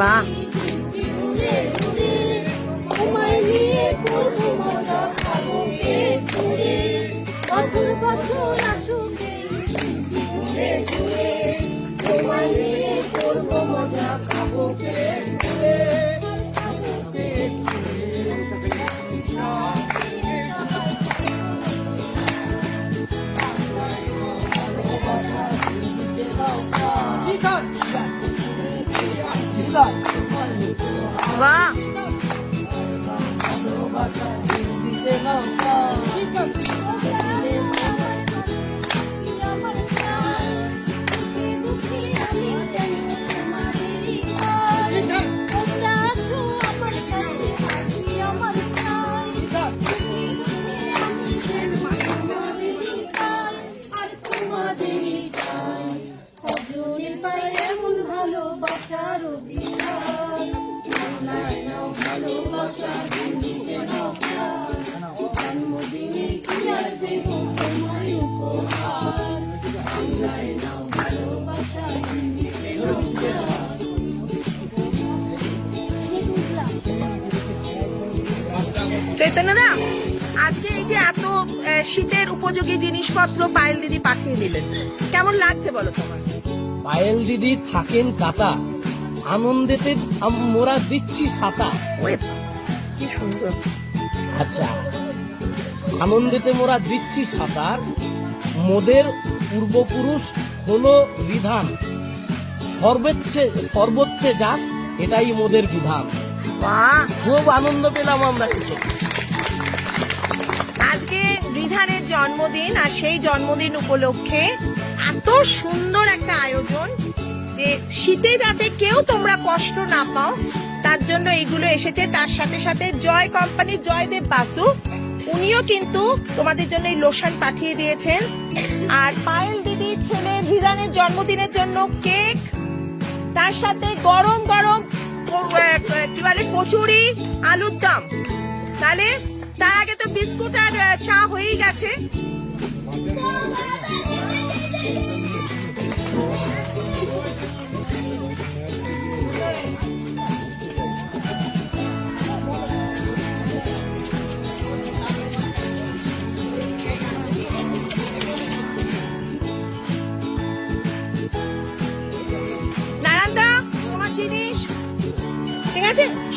晚。দা আজকে এই যে এত শীতের উপযোগী জিনিসপত্র পায়েল দিদি পাঠিয়ে দিলেন, কেমন লাগছে বলো তোমার? পায়েল দিদি থাকেন কাতা। আনন্দেতে মোরা দিচ্ছি ছাতা। কি সুন্দর। আচ্ছা আনন্দেতে মোরা দিচ্ছি সাঁতার মোদের পূর্বপুরুষ হলো বিধান। সর্বোচ্চে সর্বোচ্চে যাক এটাই মোদের বিধান। খুব আনন্দ পেলাম আমরা। আজকে বিধানের জন্মদিন আর সেই জন্মদিন উপলক্ষে এত সুন্দর একটা আয়োজন। যে শীতে যাতে কেউ তোমরা কষ্ট না পাও, তার জন্য এগুলো এসেছে। তার সাথে সাথে জয় কোম্পানির জয়দেব বাসু, উনিও কিন্তু তোমাদের জন্য এই লোশন পাঠিয়ে দিয়েছেন। আর পায়েল দিদির ছেলে রিধানের জন্মদিনের জন্য কেক, তার সাথে গরম গরম, কি বলে, কচুরি, আলুর দম। তাহলে তার আগে তো বিস্কুট আর চা হয়েই গেছে।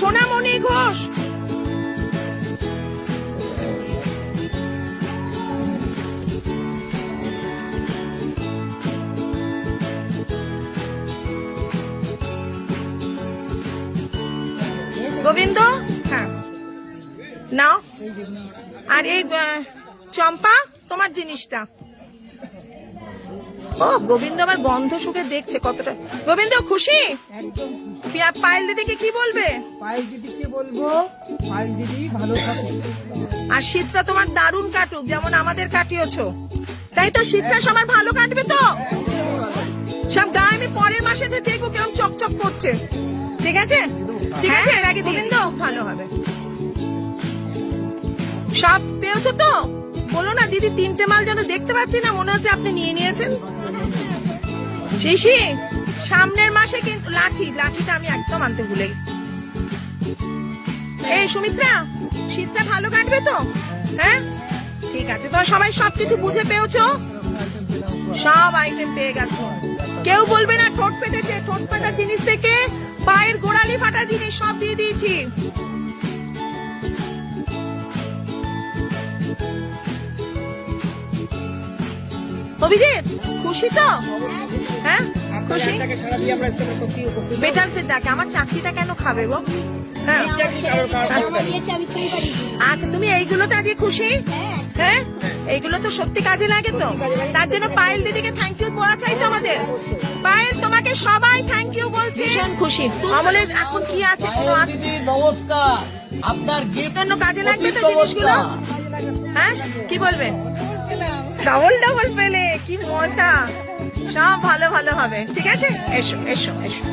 সোনামণি ঘোষ। গোবিন্দ? হ্যাঁ। নাও। আর এই চম্পা তোমার জিনিসটা। ও গোবিন্দ আবার গন্ধ শুকে দেখছে কতটা। গোবিন্দ খুশি? পায়েল দিদিকে কি বলবে? পায়েল দিদিকে বলব পায়েল দিদি ভালো থাকুন। আর শীতটা তোমার দারুণ কাটুক যেমন আমাদের কাটিয়েছো। তাই তো শীতটা সবার ভালো কাটবে তো? সব গায়ে আমি পরের মাসে যে দেখব কেমন চকচক করছে। ঠিক আছে? ঠিক আছে? ব্যাগে গোবিন্দ ভালো হবে। সব পেয়েছ তো? বলো না দিদি তিনটে মাল যেন দেখতে পাচ্ছি না মনে হচ্ছে আপনি নিয়ে নিয়েছেন। শিশি, সামনের মাসে কিন্তু লাঠি, লাঠিটা আমি একদম আনতে ভুলে। এই সুমিত্রা, শীতটা ভালো কাটবে তো? হ্যাঁ? ঠিক আছে তো সবাই সবকিছু বুঝে পেয়েছ? সব আইটেম পেয়ে গেছো। কেউ বলবে না, ঠোঁট ফেটেছে, ঠোঁট ফাটা জিনিস থেকে পায়ের গোড়ালি ফাটা জিনিস সব দিয়ে দিয়েছি। অভিজিৎ, খুশি তো? খুশি? বেটার সেটাকে আমার চাকরিটা কেন খাবে গো? হ্যাঁ। আচ্ছা তুমি এইগুলোতে আজকে খুশি? হ্যাঁ। হ্যাঁ? এইগুলো তো সত্যি কাজে লাগে তো। তার জন্য পায়েল দিদিকে থ্যাংক ইউ বলা চাই তো আমাদের পায়েল তোমাকে সবাই থ্যাংক ইউ বলছে। ভীষণ খুশি। আমলের এখন কি আছে কোনো আছে? নমস্কার। আপনার গিফট জন্য কাজে লাগবে তো জিনিসগুলো? হ্যাঁ? কি বলবে? ডাবল ডাবল পেলে কি মজা। সব ভালো ভালো হবে। ঠিক আছে? এসো এসো এসো।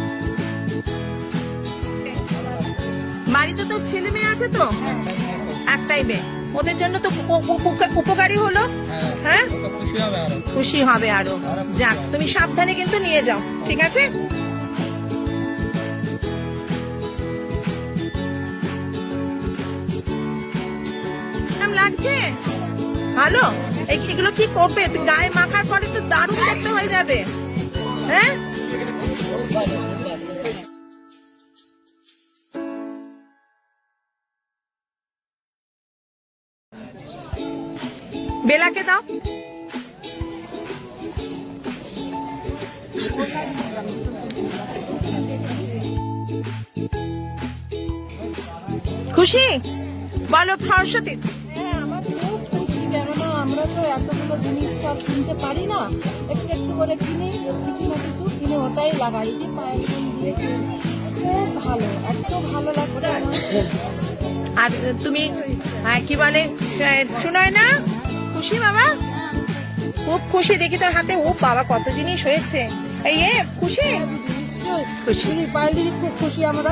বাড়িতে তো ছেলে মেয়ে আছে তো? একটাই মেয়ে। ওদের জন্য তো উপ- উপ- উপ- উপকারী হলো। হ্যাঁ? খুশি হবে আরও। যাক, তুমি সাবধানে কিন্তু নিয়ে যাও। ঠিক আছে? লাগছে? ভালো? এগুলো কি করবে? গায়ে মাখার পরে তো দারুণ দেখতে হয়ে যাবে। হ্যাঁ? বেলাকে দাও। খুশি? বলো সরস্বতী তো এতগুলো জিনিস সব কিনতে পারি না। একটু একটু করে কিনে কিছু না কিছু কিনে ওটাই লাগাই। যে দিয়েছে খুব ভালো এত ভালো লাগছে আর তুমি হ্যাঁ কি বলে শুনোয় না? খুশি বাবা? খুব খুশি দেখি তোর হাতে ও বাবা কত জিনিস হয়েছে। এই এ খুশি? খুশি। দিদি খুব খুশি আমরা।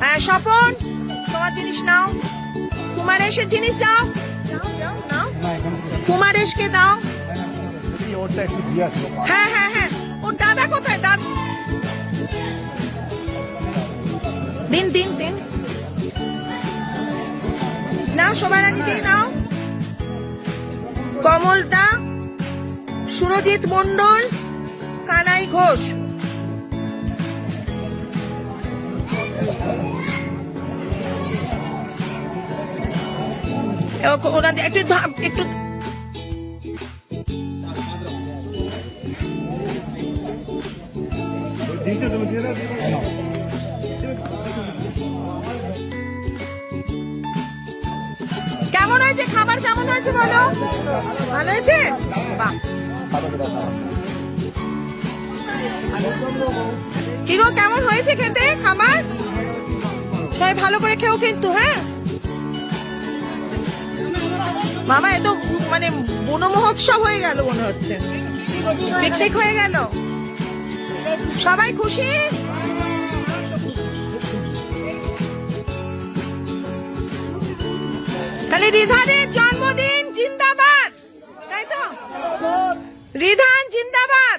হ্যাঁ স্বপন তোমার জিনিস নাও। কুমারেশের জিনিস দাও। কুমারেশকে দাও। হ্যাঁ হ্যাঁ হ্যাঁ। ওর দাদা কোথায়? দাদা দিন দিন দিন। না সবার আগে দিয়ে নাও। কমলদা, সুরজিৎ মন্ডল কানাই ঘোষ। একটু একটু কেমন হয়েছে? খাবার কেমন হয়েছে বলো? ভালো হয়েছে? কি গো, কেমন হয়েছে খেতে? খাবার? সবাই ভালো করে খেও কিন্তু হ্যাঁ? মামা, এত মানে বন মহোৎসব হয়ে গেল মনে হচ্ছে। পিকনিক হয়ে গেল। সবাই খুশি? তাহলে রিধানের জন্মদিন জিন্দাবাদ, তাই তো? রিধান জিন্দাবাদ।